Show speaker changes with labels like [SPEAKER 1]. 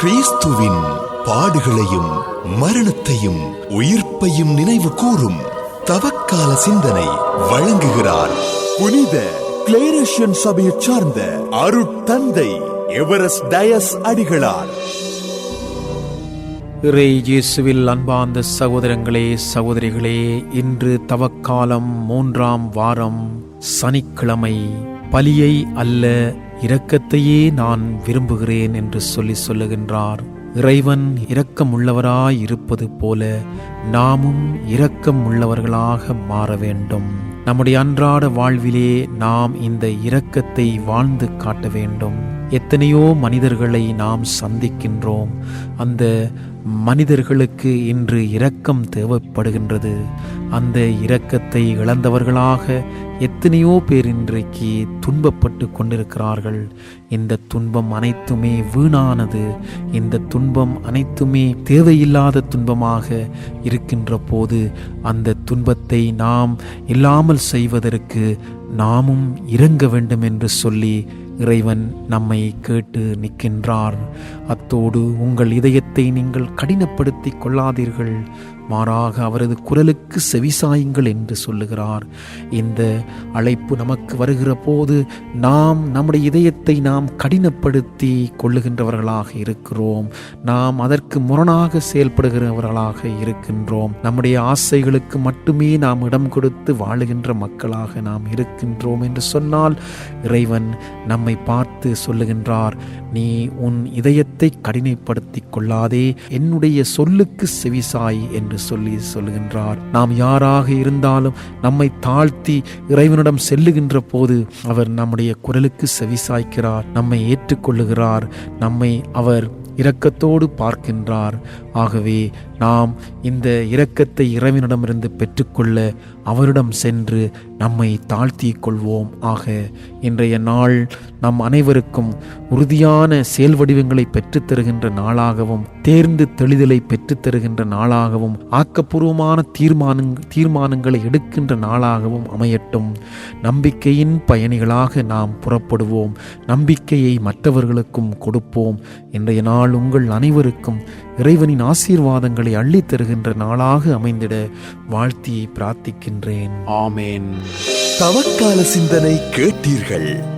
[SPEAKER 1] கிறிஸ்துவின் பாடுகளையும் மரணத்தையும் உயிர்ப்பையும் நினைவு கூறும் தவக்கால சிந்தனை வழங்குகிறார். புனித கிளேரேஷியன் சபையை சார்ந்த அருட்தந்தை எவரஸ் டயஸ் அடிகளார்.
[SPEAKER 2] இறை இயேசுவில் அன்பார்ந்த சகோதரங்களே சகோதரிகளே இன்று தவக்காலம் மூன்றாம் வாரம் சனிக்கிழமை பலியை அல்ல இரக்கத்தையே நான் விரும்புகிறேன் என்று சொல்லி சொல்லுகின்றார். இறைவன் இரக்கம் உள்ளவராய் இருப்பது போல நாமும் இரக்கம் உள்ளவர்களாக மாற வேண்டும். நம்முடைய அன்றாட வாழ்விலே நாம் இந்த இரக்கத்தை வாழ்ந்து காட்ட வேண்டும். எத்தனையோ மனிதர்களை நாம் சந்திக்கின்றோம். அந்த மனிதர்களுக்கு இன்று இரக்கம் தேவைப்படுகின்றது. அந்த இரக்கத்தை இழந்தவர்களாக எத்தனையோ பேர் இன்றைக்கு துன்பப்பட்டு கொண்டிருக்கிறார்கள். இந்த துன்பம் அனைத்துமே வீணானது. இந்த துன்பம் அனைத்துமே தேவையில்லாத துன்பமாக இருக்கின்ற போது அந்த துன்பத்தை நாம் இல்லாமல் செய்வதற்கு நாமும் இறங்க வேண்டும் என்று சொல்லி இறைவன் நம்மை கேட்டு நிற்கின்றார். அத்தோடு உங்கள் இதயத்தை நீங்கள் கடினப்படுத்தி கொள்ளாதீர்கள். மாறாக அவரது குரலுக்கு செவிசாயுங்கள் என்று சொல்லுகிறார். இந்த அழைப்பு நமக்கு வருகிற போது நாம் நம்முடைய இதயத்தை நாம் கடினப்படுத்தி கொள்ளுகின்றவர்களாக இருக்கிறோம். நாம் அதற்கு முரணாக செயல்படுகிறவர்களாக இருக்கின்றோம். நம்முடைய ஆசைகளுக்கு மட்டுமே நாம் இடம் கொடுத்து வாழுகின்ற மக்களாக நாம் இருக்கின்றோம் என்று சொன்னால் இறைவன் நம்மை பார்த்து சொல்லுகின்றார் நீ உன் இதயத்தை கடினைப்படுத்தி கொள்ளாதே என்னுடைய சொல்லுக்கு செவிசாய் என்று சொல்லி சொல்லுகின்றார். நாம் யாராக இருந்தாலும் நம்மை தாழ்த்தி இறைவனிடம் செல்லுகின்ற போது அவர் நம்முடைய குரலுக்கு செவிசாய்க்கிறார் நம்மை ஏற்றுக்கொள்ளுகிறார் நம்மை அவர் இரக்கத்தோடு பார்க்கின்றார். ஆகவே நாம் இந்த இரக்கத்தை இறைவனிடமிருந்து பெற்றுக்கொள்ள அவரிடம் சென்று நம்மை தாழ்த்தி கொள்வோம் ஆக. இன்றைய நாள் நம் அனைவருக்கும் உறுதியான செயல் வடிவங்களை பெற்றுத்தருகின்ற நாளாகவும் தேர்ந்து தெளிதலை பெற்றுத் தருகின்ற நாளாகவும் ஆக்கப்பூர்வமான தீர்மானங் தீர்மானங்களை எடுக்கின்ற நாளாகவும் அமையட்டும். நம்பிக்கையின் பயணிகளாக நாம் புறப்படுவோம். நம்பிக்கையை மற்றவர்களுக்கும் கொடுப்போம். இன்றைய நாள் உங்கள் அனைவருக்கும் இறைவனின் ஆசீர்வாதங்களை அள்ளித் தருகின்ற நாளாக அமைந்திட வாழ்த்தி பிரார்த்திக்கின்றேன். ஆமேன்.
[SPEAKER 1] தவக்கால சிந்தனை கேட்டீர்கள்.